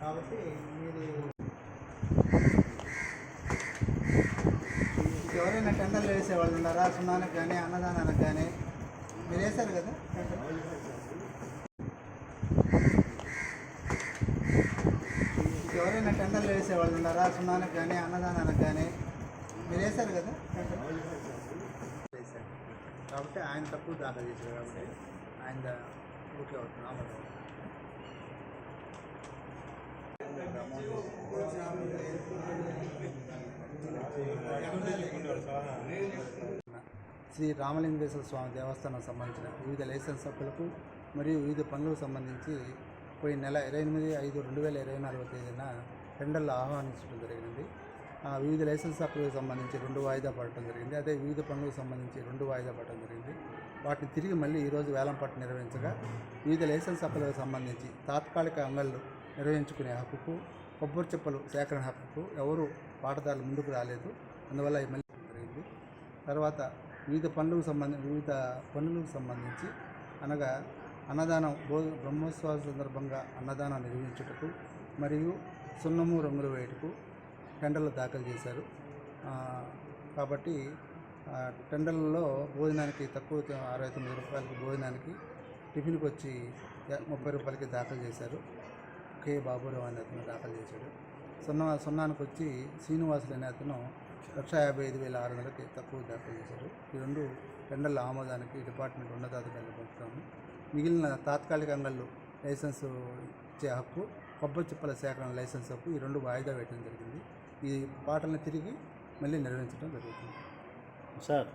కాబట్టి మీరు ఎవరైనా టెండర్లు వేసే వాళ్ళు ఉన్నారా? సున్నానికి కానీ అన్నదానానికి కానీ? మీరు వేశారు కదా? ఎవరైనా టెండర్లు వేసే వాళ్ళు ఉన్నారా? సున్నానికి కానీ అన్నదానానికి కానీ? మీరు వేశారు కదా? కాబట్టి ఆయన తక్కువ దాఖలు చేశారు కాబట్టి ఆయన దా- uh, ఓకే అవుతుంది శ్రీ రామలింగేశ్వర స్వామి దేవస్థానం సంబంధించిన వివిధ లైసెన్స్ సభ్యులకు మరియు వివిధ పనులకు సంబంధించి పోయిన నెల ఇరవై ఎనిమిది ఐదు రెండు వేల ఇరవై నాలుగో తేదీన టెండర్లు ఆహ్వానించడం జరిగింది వివిధ లైసెన్స్ అప్పులకు సంబంధించి రెండు వాయిదా పడటం జరిగింది. అదే వివిధ పనులకు సంబంధించి రెండు వాయిదా పడటం జరిగింది. వాటిని తిరిగి మళ్ళీ ఈరోజు వేలంపాట నిర్వహించగా వివిధ లైసెన్స్ అప్పులకు సంబంధించి తాత్కాలిక అంగళ్ళు నిర్వహించుకునే హక్కుకు కొబ్బరి చెప్పులు సేకరణ హక్కుకు ఎవరు పాటదారులు ముందుకు రాలేదు. అందువల్ల ఈ మళ్ళీ జరిగింది. తర్వాత వివిధ పనులకు సంబంధించి వివిధ పనులకు సంబంధించి అనగా అన్నదానం భో బ్రహ్మోత్సవాల సందర్భంగా అన్నదానం నిర్వహించుటకు మరియు సున్నము రంగులు వేయటకు టెండర్లు దాఖలు చేశారు. కాబట్టి టెండర్లలో భోజనానికి తక్కువ అరవై తొమ్మిది రూపాయలకి భోజనానికి టిఫిన్కి వచ్చి ముప్పై రూపాయలకి దాఖలు చేశారు. కే. బాబురావు అనే అతను దాఖలు చేశాడు. సున్నా సున్నానికి వచ్చి శ్రీనివాసులు అనే అతను లక్ష యాభై ఐదు వేల ఆరు వందలకి తక్కువ దాఖలు చేశారు. ఈ రెండు టెండర్ల ఆమోదానికి డిపార్ట్మెంట్ ఉన్నతాధికారులు పంపుతాము. మిగిలిన తాత్కాలిక అంగళ్ళు లైసెన్సు ఇచ్చే హక్కు కొబ్బరి చిప్పల సేకరణ లైసెన్స్ హక్కు ఈ రెండు వాయిదా వేయడం జరిగింది. ఈ పాటలను తిరిగి మళ్ళీ నిర్వహించడం జరుగుతుంది. సార్